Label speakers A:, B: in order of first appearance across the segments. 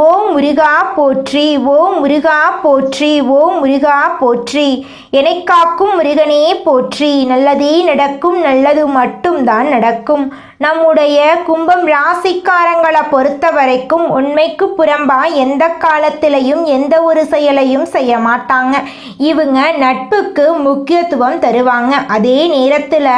A: ஓ முருகா போற்றி ஓ முருகா போற்றி ஓ முருகா போற்றி. என்னை காக்கும் முருகனே போற்றி. நல்லதே நடக்கும் நல்லது மட்டும்தான் நடக்கும். நம்முடைய கும்பம் ராசிக்காரங்களை பொறுத்த வரைக்கும் உண்மைக்கு புறம்பா எந்த காலத்திலையும் எந்த ஒரு செயலையும் செய்ய மாட்டாங்க. இவங்க நட்புக்கு முக்கியத்துவம் தருவாங்க. அதே நேரத்தில்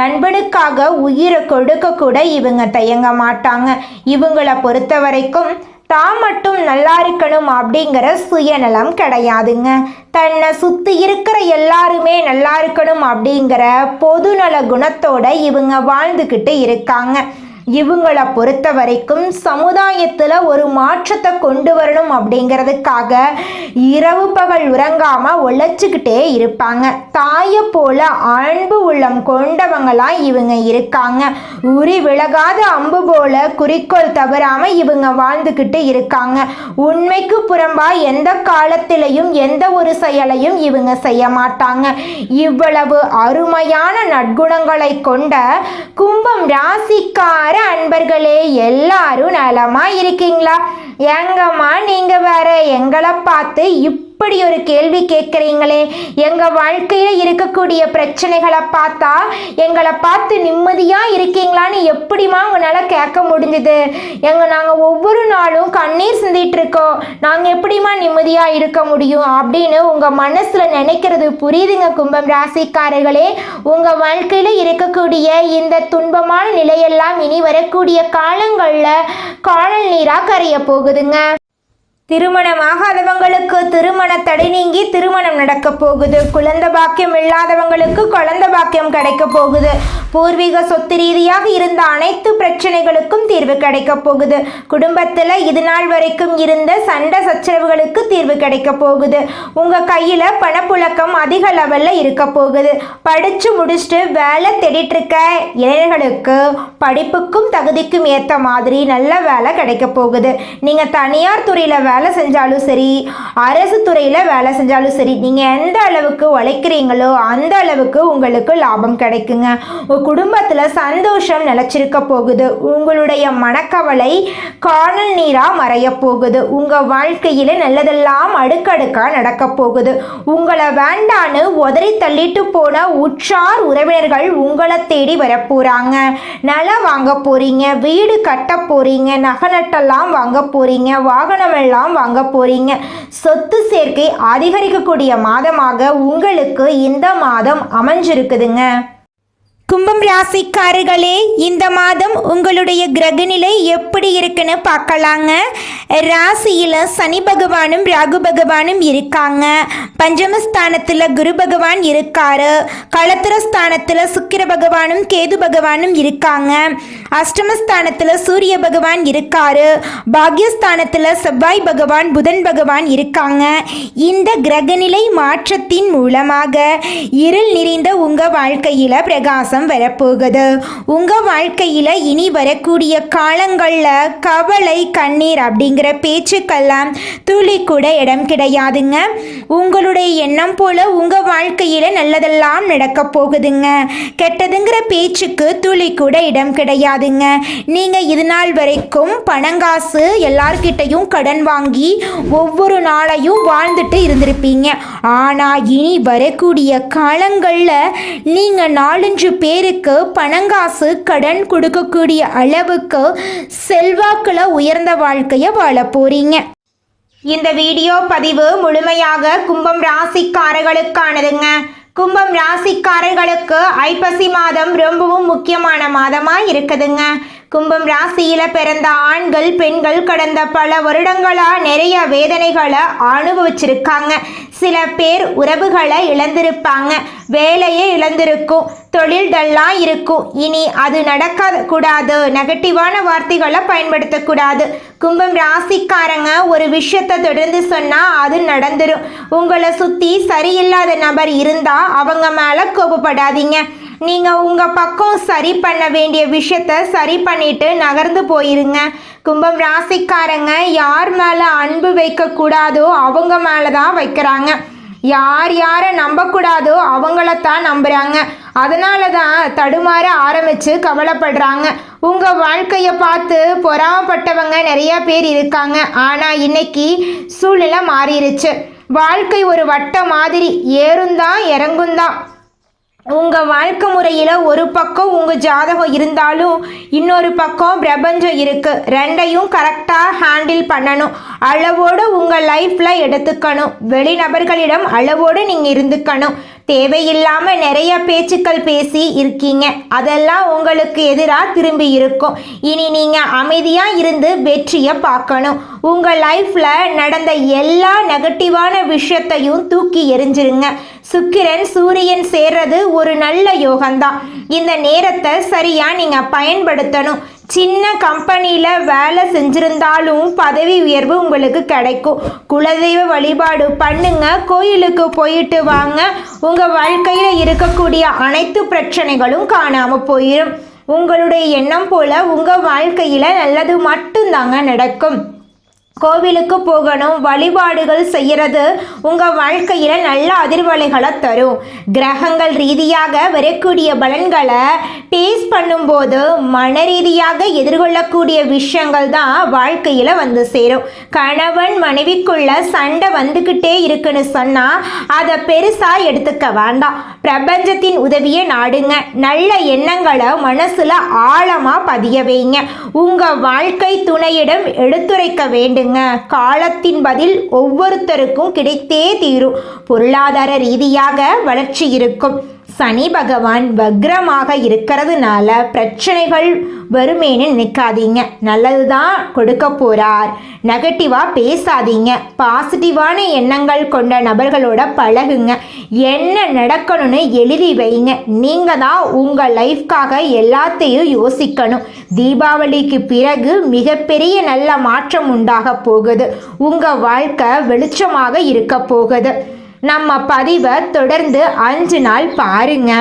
A: நண்பனுக்காக உயிரை கொடுக்க கூட இவங்க தயங்க மாட்டாங்க. இவங்களை பொறுத்த வரைக்கும் தான் மட்டும் நல்லா இருக்கணும் அப்படிங்கிற சுயநலம் கிடையாதுங்க. தன்னை சுற்றி இருக்கிற எல்லாருமே நல்லா இருக்கணும் அப்படிங்கிற பொதுநல குணத்தோட இவங்க வாழ்ந்துக்கிட்டு இருக்காங்க. இவங்களை பொறுத்த வரைக்கும் சமுதாயத்தில் ஒரு மாற்றத்தை கொண்டு வரணும் அப்படிங்கிறதுக்காக இரவு பகல் உறங்காமல் உழைச்சிக்கிட்டே இருப்பாங்க. தாயை போல அன்பு உள்ளம் கொண்டவங்களாம் இவங்க இருக்காங்க. உரி விலகாத அம்பு போல குறிக்கோள் தவறாமல் இவங்க வாழ்ந்துக்கிட்டு இருக்காங்க. உண்மைக்கு புறம்பா எந்த காலத்திலையும் எந்த ஒரு செயலையும் இவங்க செய்ய மாட்டாங்க. இவ்வளவு அருமையான நற்குணங்களை கொண்ட கும்பம் ராசிக்கார அன்பர்களே எல்லாரும் நலமா இருக்கீங்களா எங்கம்மா நீங்க வேற எங்களை பார்த்து இப்படி ஒரு கேள்வி கேட்குறீங்களே. எங்கள் வாழ்க்கையில் இருக்கக்கூடிய பிரச்சனைகளை பார்த்தா எங்களை பார்த்து நிம்மதியாக இருக்கீங்களான்னு எப்படிம்மா உங்களால் கேட்க முடிஞ்சுது. எங்கள் நாங்கள் ஒவ்வொரு நாளும் கண்ணீர் சிந்திட்டு இருக்கோம். நாங்கள் எப்படிம்மா நிம்மதியாக இருக்க முடியும் அப்படின்னு உங்கள் மனசில் நினைக்கிறது புரியுதுங்க கும்பம் ராசிக்காரர்களே. உங்கள் வாழ்க்கையில் இருக்கக்கூடிய இந்த துன்பமான நிலையெல்லாம் இனி வரக்கூடிய காலங்களில் காணல் நீராக கரைய போகுதுங்க. திருமணமாகாதவங்களுக்கு திருமண தடை நீங்கி திருமணம் நடக்க போகுது. குழந்தை பாக்கியம் இல்லாதவங்களுக்கு குழந்த பாக்கியம் கிடைக்க போகுது. பூர்வீக சொத்து ரீதியாக இருந்த அனைத்து பிரச்சனைகளுக்கும் தீர்வு கிடைக்க போகுது. குடும்பத்தில் இது நாள் வரைக்கும் இருந்த சண்டை சச்சரவுகளுக்கு தீர்வு கிடைக்க போகுது. உங்கள் கையில் பணப்புழக்கம் அதிக லெவலில் இருக்க போகுது. படித்து முடிச்சுட்டு வேலை தேடிட்டு இருக்க இளைஞர்களுக்கு படிப்புக்கும் தகுதிக்கும் ஏற்ற மாதிரி நல்ல வேலை கிடைக்க போகுது. நீங்கள் தனியார் துறையில் வேலை செஞ்சாலும் சரி அரசு துறையில் வேலை செஞ்சாலும் சரி நீங்கள் எந்த அளவுக்கு உழைக்கிறீங்களோ அந்த அளவுக்கு உங்களுக்கு லாபம் கிடைக்குங்க. உங்கள் குடும்பத்தில் சந்தோஷம் நிலச்சிருக்க போகுது. உங்களுடைய மனக்கவலை காணல் நீராக மறைய போகுது. உங்கள் வாழ்க்கையில் நல்லதெல்லாம் அடுக்கடுக்காக நடக்க போகுது. உங்களை வேண்டான்னு உதறி தள்ளிட்டு போன உற்றார் உறவினர்கள் உங்களை தேடி வரப்போகிறாங்க நிலம் வாங்க போகிறீங்க வீடு கட்ட போகிறீங்க நகை நட்டெல்லாம் வாங்க போகிறீங்க வாகனமெல்லாம் வாங்க போறீங்க. சொத்து சேர்க்கை அதிகரிக்கக்கூடிய மாதமாக உங்களுக்கு இந்த மாதம் அமைஞ்சிருக்குதுங்க. கும்பம் ராசிக்காரர்களே இந்த மாதம் உங்களுடைய கிரகநிலை எப்படி இருக்குன்னு பார்க்கலாங்க. ராசியில் சனி பகவானும் ராகு பகவானும் இருக்காங்க. பஞ்சமஸ்தானத்தில் குரு பகவான் இருக்காரு. களத்திரஸ்தானத்தில் சுக்கிர பகவானும் கேது பகவானும் இருக்காங்க. அஷ்டமஸ்தானத்தில் சூரிய பகவான் இருக்காரு. பாக்யஸ்தானத்தில் செவ்வாய் பகவான் புதன் பகவான் இருக்காங்க. இந்த கிரகநிலை மாற்றத்தின் மூலமாக இருள் நிறைந்த உங்கள் வாழ்க்கையில் பிரகாசம் வரப்போகுது. உங்கள் வாழ்க்கையில் இனி வரக்கூடிய காலங்களில் கவலை கண்ணீர் அப்படிங்கிற பேச்சுக்கெல்லாம் துளி கூட இடம் கிடையாதுங்க. உங்களுடைய எண்ணம் போல் உங்கள் வாழ்க்கையில் நல்லதெல்லாம் நடக்க போகுதுங்க. கெட்டதுங்கிற பேச்சுக்கு துளி கூட இடம் கிடையாதுங்க. நீங்கள் இது நாள் வரைக்கும் பணங்காசு எல்லார்கிட்டையும் கடன் வாங்கி ஒவ்வொரு நாளையும் வாழ்ந்துட்டு இருந்திருப்பீங்க. ஆனால் இனி வரக்கூடிய காலங்களில் நீங்கள் நாலஞ்சு பேருக்கு பணங்காசு கடன் கொடுக்கக்கூடிய அளவுக்கு செல்வாக்கில் உயர்ந்த வாழ்க்கையை வாழ போறீங்க. இந்த வீடியோ பதிவு முழுமையாக கும்பம் ராசிக்காரர்களுக்கானதுங்க. கும்பம் ராசிக்காரர்களுக்கு ஐப்பசி மாதம் ரொம்பவும் முக்கியமான மாதமாக இருக்குதுங்க. கும்பம் ராசியில பிறந்த ஆண்கள் பெண்கள் கடந்த பல வருடங்களா நிறைய வேதனைகளை அனுபவிச்சிருக்காங்க. சில பேர் உறவுகளை இழந்திருப்பாங்க. வேலையே இழந்திருக்கும். தொழில்கள்லாம் இருக்கும். இனி அது நடக்க கூடாது நெகட்டிவான வார்த்தைகளை பயன்படுத்தக்கூடாது. கும்பம் ராசிக்காரங்க ஒரு விஷயத்தை தொடர்ந்து சொன்னால் அது நடந்துடும் உங்களை சுற்றி சரியில்லாத நபர் இருந்தால் அவங்க மேலே கோபப்படாதீங்க. நீங்கள் உங்கள் பக்கம் சரி பண்ண வேண்டிய விஷயத்த சரி பண்ணிட்டு நகர்ந்து போயிருங்க. கும்பம் ராசிக்காரங்க யார் மேலே அன்பு வைக்கக்கூடாதோ அவங்க மேலே தான் வைக்கிறாங்க. யார் யாரை நம்பக்கூடாதோ அவங்களத்தான் நம்புகிறாங்க அதனால தான் தடுமாற ஆரம்பித்து கவலைப்படுறாங்க. உங்கள் வாழ்க்கையை பார்த்து பொறாமப்பட்டவங்க நிறைய பேர் இருக்காங்க. ஆனால் இன்னைக்கு சூழ்நிலை மாறிடுச்சு வாழ்க்கை ஒரு வட்ட மாதிரி ஏறும் தான் இறங்கும் தான் உங்கள் வாழ்க்கை முறையில் ஒரு பக்கம் உங்கள் ஜாதகம் இருந்தாலும் இன்னொரு பக்கம் பிரபஞ்சம் இருக்குது ரெண்டையும் கரெக்டாக ஹேண்டில் பண்ணணும். அளவோடு உங்கள் லைஃப்பில் எடுத்துக்கணும். வெளிநபர்களிடம் அளவோடு நீங்கள் இருந்துக்கணும். தேவையில்லாமல் நிறைய பேச்சுக்கள் பேசி இருக்கீங்க. அதெல்லாம் உங்களுக்கு எதிராக திரும்பி இருக்கும். இனி நீங்கள் அமைதியாக இருந்து வெற்றியை பார்க்கணும். உங்கள் லைஃப்பில் நடந்த எல்லா நெகட்டிவான விஷயத்தையும் தூக்கி எரிஞ்சிருங்க சுக்கிரன் சூரியன் சேர்றது ஒரு நல்ல யோகம்தான். இந்த நேரத்தை சரியாக நீங்கள் பயன்படுத்தணும். சின்ன கம்பெனியில் வேலை செஞ்சிருந்தாலும் பதவி உயர்வு உங்களுக்கு கிடைக்கும். குலதெய்வ வழிபாடு பண்ணுங்க கோயிலுக்கு போயிட்டு வாங்க. உங்கள் வாழ்க்கையில் இருக்கக்கூடிய அனைத்து பிரச்சனைகளும் காணாமல் போயிடும் உங்களுடைய எண்ணம் போல உங்கள் வாழ்க்கையில் நல்லது மட்டும்தாங்க நடக்கும். கோவிலுக்கு போகணும் வழிபாடுகள் செய்கிறது உங்கள் வாழ்க்கையில் நல்ல அதிர்வலைகளை தரும். கிரகங்கள் ரீதியாக வரக்கூடிய பலன்களை டேஸ்ட் பண்ணும்போது மன ரீதியாக எதிர்கொள்ளக்கூடிய விஷயங்கள் தான் வாழ்க்கையில் வந்து சேரும். கணவன் மனைவிக்குள்ள சண்டை வந்துக்கிட்டே இருக்குன்னு சொன்னால் அதை பெருசாக எடுத்துக்க வேண்டாம். பிரபஞ்சத்தின் உதவியை நாடுங்க. நல்ல எண்ணங்களை மனசில் ஆழமாக பதிய வைங்க. உங்கள் வாழ்க்கை துணையிடம் எடுத்துரைக்க வேண்டும் கேளுங்க காலத்தின் பதில் ஒவ்வொருத்தருக்கும் கிடைத்தே தீரும். பொருளாதார ரீதியாக வளர்ச்சி இருக்கும். சனி பகவான் வக்ரமாக இருக்கிறதுனால பிரச்சனைகள் வருமேன்னு நினைக்காதீங்க. நல்லது தான் கொடுக்க போகிறார் நெகட்டிவாக பேசாதீங்க. பாசிட்டிவான எண்ணங்கள் கொண்ட நபர்களோட பழகுங்க. என்ன நடக்கணும்னு எழுதி வைங்க. நீங்கள் தான் உங்கள் லைஃப்காக எல்லாத்தையும் யோசிக்கணும். தீபாவளிக்கு பிறகு மிகப்பெரிய நல்ல மாற்றம் உண்டாக போகுது. உங்கள் வாழ்க்கை வெளிச்சமாக இருக்க போகுது. நம்ம பதிவை தொடர்ந்து அஞ்சு நாள் பாருங்க.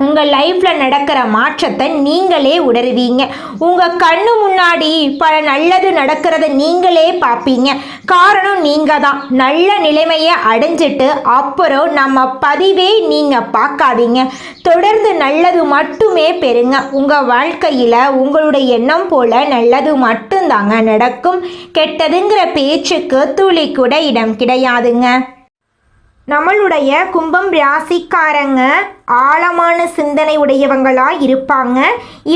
A: உங்கள் லைஃப்பில் நடக்கிற மாற்றத்தை நீங்களே உணர்வீங்க. உங்கள் கண்ணு முன்னாடி பல நல்லது நடக்கிறத நீங்களே பார்ப்பீங்க. காரணம் நீங்கள் தான் நல்ல நிலைமையை அடைஞ்சிட்டு அப்புறம் நம்ம பதிவே நீங்கள் பார்க்காதீங்க. தொடர்ந்து நல்லது மட்டுமே பெறுங்க. உங்கள் வாழ்க்கையில் உங்களுடைய எண்ணம் போல் நல்லது மட்டும்தாங்க நடக்கும். கெட்டதுங்கிற பேச்சுக்கு துளி கூட இடம் கிடையாதுங்க. நம்மளுடைய கும்பம் ராசிக்காரங்க ஆழமான சிந்தனை உடையவங்களாக இருப்பாங்க.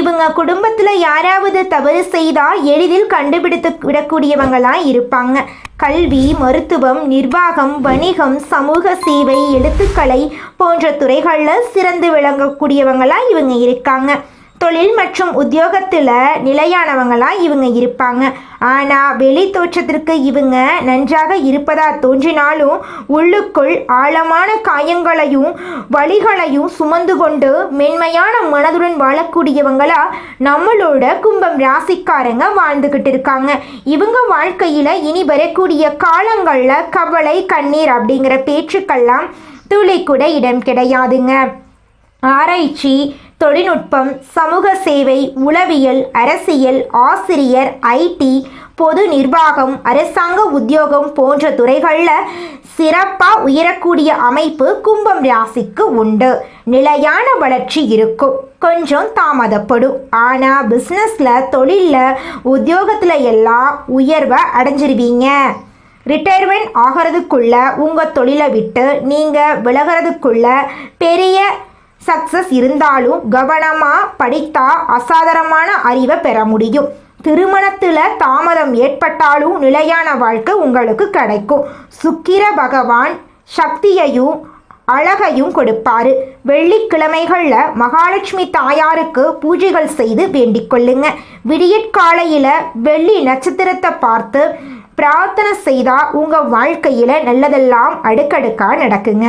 A: இவங்க குடும்பத்தில் யாராவது தவறு செய்தால் எளிதில் கண்டுபிடித்து விடக்கூடியவங்களாக இருப்பாங்க. கல்வி மருத்துவம் நிர்வாகம் வணிகம் சமூக சேவை எழுத்துக்கலை போன்ற துறைகளில் சிறந்து விளங்கக்கூடியவங்களாக இவங்க இருக்காங்க. தொழில் மற்றும் உத்தியோகத்தில் நிலையானவங்களாக இவங்க இருப்பாங்க. ஆனால் வெளி தோற்றத்திற்கு இவங்க நன்றாக இருப்பதா தோன்றினாலும் உள்ளுக்குள் ஆழமான காயங்களையும் வழிகளையும் சுமந்து கொண்டு மென்மையான மனதுடன் வாழக்கூடியவங்களா நம்மளோட கும்பம் ராசிக்காரங்க வாழ்ந்துக்கிட்டு இருக்காங்க. இவங்க வாழ்க்கையில் இனி வரக்கூடிய காலங்களில் கவலை கண்ணீர் அப்படிங்கிற பேச்சுக்கெல்லாம் துளி கூட இடம் கிடையாதுங்க. ஆராய்ச்சி தொழில்நுட்பம் சமூக சேவை உளவியல் அரசியல் ஆசிரியர் ஐடி பொது நிர்வாகம் அரசாங்க உத்தியோகம் போன்ற துறைகளில் சிறப்பாக உயரக்கூடிய அமைப்பு கும்பம் ராசிக்கு உண்டு. நிலையான வளர்ச்சி இருக்கும். கொஞ்சம் தாமதப்படும். ஆனால் பிஸ்னஸில் தொழிலில் உத்தியோகத்தில் எல்லாம் உயர்வை அடைஞ்சிருவீங்க. ரிட்டையர்மெண்ட் ஆகிறதுக்குள்ள உங்கள் தொழிலை விட்டு நீங்கள் விலகிறதுக்குள்ள பெரிய சக்ஸஸ் இருந்தாலும் கவனமாக படித்தா அசாதாரணமான அறிவை பெற முடியும். திருமணத்தில் தாமதம் ஏற்பட்டாலும் நிலையான வாழ்க்கை உங்களுக்கு கிடைக்கும். சுக்கிர பகவான் சக்தியையும் அழகையும் கொடுப்பாரு. வெள்ளிக்கிழமைகளில் மகாலட்சுமி தாயாருக்கு பூஜைகள் செய்து வேண்டிக் கொள்ளுங்க. விடியற்காலையில் வெள்ளி நட்சத்திரத்தை பார்த்து பிரார்த்தனை செய்தால் உங்கள் வாழ்க்கையில் நல்லதெல்லாம் அடுக்கடுக்காக நடக்குங்க.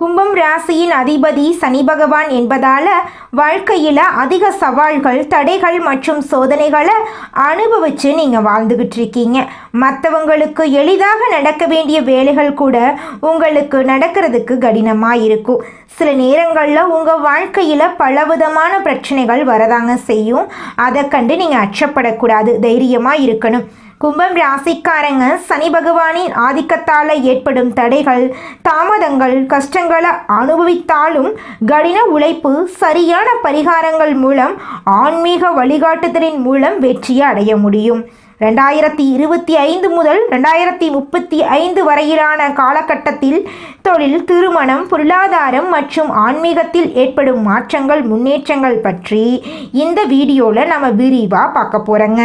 A: கும்பம் ராசியின் அதிபதி சனி பகவான் என்பதால வாழ்க்கையில் அதிக சவால்கள் தடைகள் மற்றும் சோதனைகளை அனுபவிச்சு நீங்கள் வாழ்ந்துகிட்டு இருக்கீங்க. மற்றவங்களுக்கு எளிதாக நடக்க வேண்டிய வேலைகள் கூட உங்களுக்கு நடக்கிறதுக்கு கடினமாக இருக்கும். சில நேரங்களில் உங்கள் வாழ்க்கையில் பலவிதமான பிரச்சனைகள் வரதாங்க செய்யும். அதை கண்டு நீங்கள் அச்சப்படக்கூடாது. தைரியமாக இருக்கணும். கும்பம் ராசிக்காரங்க சனி பகவானின் ஆதிக்கத்தால் ஏற்படும் தடைகள் தாமதங்கள் கஷ்டங்களை அனுபவித்தாலும் கடின உழைப்பு சரியான பரிகாரங்கள் மூலம் ஆன்மீக வழிகாட்டுதலின் மூலம் வெற்றியை அடைய முடியும். ரெண்டாயிரத்தி இருபத்தி ஐந்து முதல் ரெண்டாயிரத்தி முப்பத்தி ஐந்து வரையிலான காலகட்டத்தில் தொழில் திருமணம் பொருளாதாரம் மற்றும் ஆன்மீகத்தில் ஏற்படும் மாற்றங்கள் முன்னேற்றங்கள் பற்றி இந்த வீடியோவில் நம்ம விரிவாக பார்க்க போகிறோங்க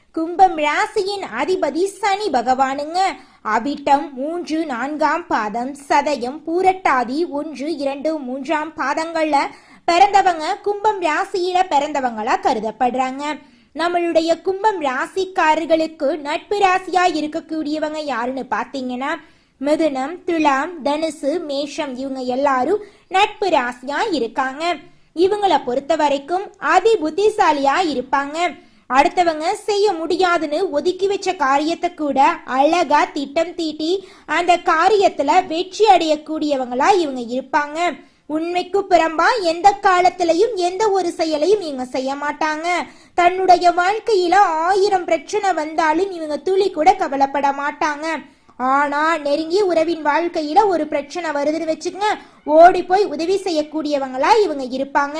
B: கும்பம் ராசியின் அதிபதி சனி பகவானுங்க. அபிட்டம் மூன்று நான்காம் பாதம் சதயம் பூரட்டாதி ஒன்று இரண்டு மூன்றாம் பாதங்கள்ல பிறந்தவங்க கும்பம் ராசியில பிறந்தவங்களா கருதப்படுறாங்க. நம்மளுடைய கும்பம் ராசிக்காரர்களுக்கு நட்பு ராசியா இருக்கக்கூடியவங்க யாருன்னு பாத்தீங்கன்னா மிதுனம் துலாம் தனுசு மேஷம் இவங்க எல்லாரும் நட்பு ராசியா இருக்காங்க. இவங்கள பொறுத்த வரைக்கும் அதி புத்திசாலியா இருப்பாங்க. அடுத்தவங்க செய்ய முடியாதுன்னு ஒதுக்கி வச்ச காரியத்தை கூட அழகா திட்டம் தீட்டி அந்த காரியத்துல வெற்றி அடையக்கூடியவங்களா இவங்க இருப்பாங்க. உண்மைக்கு புறம்பா எந்த காலத்திலையும் எந்த ஒரு செயலையும் இவங்க செய்ய மாட்டாங்க. தன்னுடைய வாழ்க்கையில ஆயிரம் பிரச்சனை வந்தாலும் இவங்க துளி கூட கவலைப்பட மாட்டாங்க. ஆனா நெருங்கிய உறவின் வாழ்க்கையில ஒரு பிரச்சனை வருதுன்னு வச்சுக்கங்க ஓடி போய் உதவி செய்யக்கூடியவங்களா இவங்க இருப்பாங்க.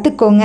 A: கத்துக்கோங்க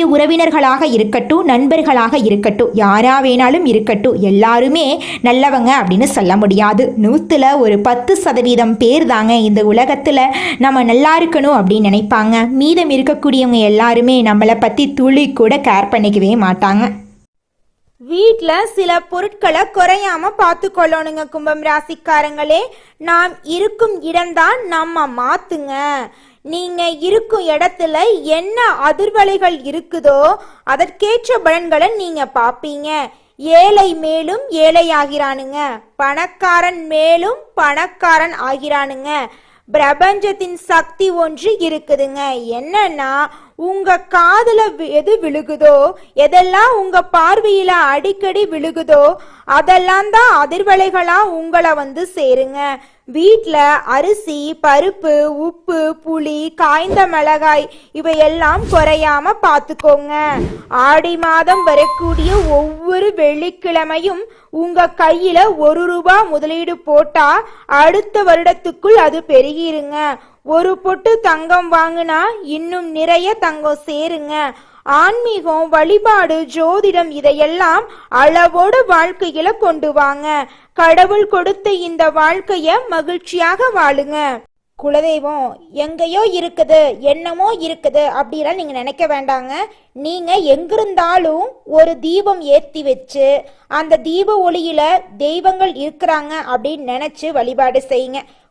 A: உறவினர்களாக இருக்கட்டும் நண்பர்களாக இருக்கட்டும் யாரா வேணாலும் இருக்கட்டும் எல்லாருமே நல்லவங்க அப்படின்னு சொல்ல முடியாது. நூற்றுல ஒரு பத்து சதவீதம் பேர் தாங்க இந்த உலகத்தில் நம்ம நல்லா இருக்கணும் அப்படின்னு நினைப்பாங்க. மீதம் இருக்கக்கூடியவங்க எல்லாருமே நம்மளை பற்றி துளி கூட கேர் பண்ணிக்கவே மாட்டாங்க.
B: வீட்டில் சில பொருட்களை குறையாம பார்த்து கொள்ளணுங்க கும்பம் ராசிக்காரங்களே. நாம் இருக்கும் இடம்தான் நம்ம மாத்துங்க. நீங்க இருக்கும் இடத்துல என்ன அதிர்வலைகள் இருக்குதோ அதற்கேற்ற பலன்களை நீங்க பாப்பீங்க ஏழை மேலும் ஏழை ஆகிறானுங்க பணக்காரன் மேலும் பணக்காரன் ஆகிறானுங்க. பிரபஞ்சத்தின் சக்தி ஒன்று இருக்குதுங்க. என்னன்னா உங்க காதுல வி- எது விழுகுதோ எதெல்லாம் உங்க பார்வையில அடிக்கடி விழுகுதோ அதெல்லாம் தான் அதிர்வலைகளா உங்களை வந்து சேருங்க. வீட்டில் அரிசி பருப்பு உப்பு புளி காய்ந்த மிளகாய் இவையெல்லாம் குறையாம பார்த்துக்கோங்க ஆடி மாதம் வரக்கூடிய ஒவ்வொரு வெள்ளிக்கிழமையும் உங்க கையில ஒரு ரூபா முதலீடு போட்டா அடுத்த வருடத்துக்குள் அது பெருகிருங்க. ஒரு பொட்டு தங்கம் வாங்கினா இன்னும் நிறைய தங்கம் சேருங்க. ஆன்மீகம் வழிபாடு ஜோதிடம் இதையெல்லாம் அளவோடு வாழ்க்கையில கொண்டு வாங்க. கடவுள் கொடுத்த இந்த வாழ்க்கைய மகிழ்ச்சியாக வாழுங்க. குலதெய்வம் எங்கேயோ இருக்குது என்னமோ இருக்குது அப்படிலாம் நீங்க நினைக்க வேண்டாங்க. நீங்க எங்கிருந்தாலும் ஒரு தீபம் ஏத்தி வச்சு அந்த தீப ஒளியில தெய்வங்கள் இருக்கிறாங்க அப்படின்னு நினைச்சு வழிபாடு செய்யுங்க.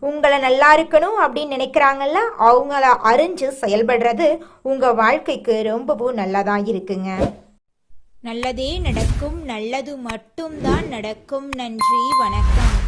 A: உங்களை நல்லா இருக்கணும் அப்படின்னு நினைக்கிறாங்கல்ல அவங்கள அறிஞ்சு செயல்படுறது உங்க வாழ்க்கைக்கு ரொம்பவும் நல்லதாக இருக்குங்க.
B: நல்லதே நடக்கும் நல்லது மட்டும்தான் நடக்கும். நன்றி வணக்கம்.